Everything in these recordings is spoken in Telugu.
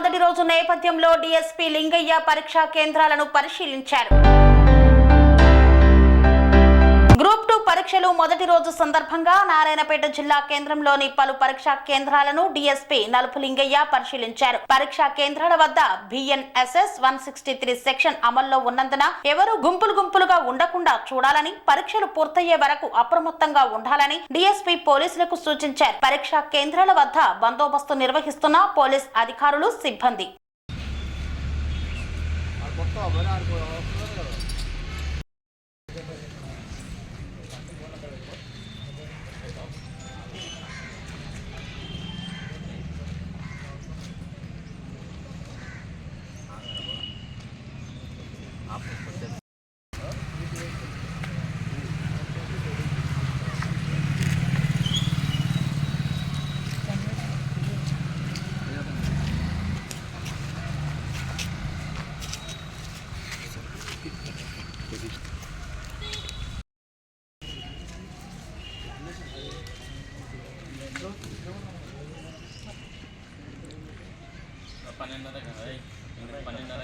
మొదటి రోజు నేపథ్యంలో డీఎస్పీ లింగయ్య పరీక్షా కేంద్రాలను పరిశీలించారు. పరీక్షలు మొదటి రోజు సందర్భంగా నారాయణపేట జిల్లా కేంద్రంలోని పలు పరీక్షా కేంద్రాలను డిఎస్పీ నలుపు లింగయ్య పరిశీలించారు. పరీక్షా కేంద్రాల వద్ద BNSS one sixty three section అమల్లో ఉన్నందున ఎవరు గుంపులు గుంపులుగా ఉండకుండా చూడాలని పరీక్షలు పూర్తయ్యే వరకు అప్రమత్తంగా ఉండాలని డిఎస్పీ పోలీసులకు సూచించారు. పరీక్షా కేంద్రాల వద్ద బందోబస్తు నిర్వహిస్తున్న పోలీస్ అధికారులు సిబ్బంది. పన్నెండున్నర కదా ఏయ్, ఇంకా పన్నెండున్నర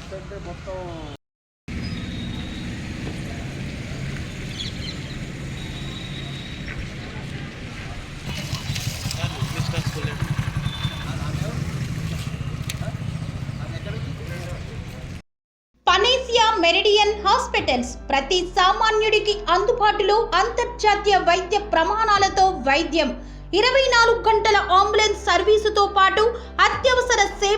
కార్డ్ తేలే పనేసియా మెరిడియన్ హాస్పిటల్స్ ప్రతి సామాన్యుడికి అందుబాటులో అంతర్జాతీయ వైద్య ప్రమాణాలతో వైద్యం. ఇరవై నాలుగు గంటల అంబులెన్స్ సర్వీసుతో పాటు అత్యవసర సేవ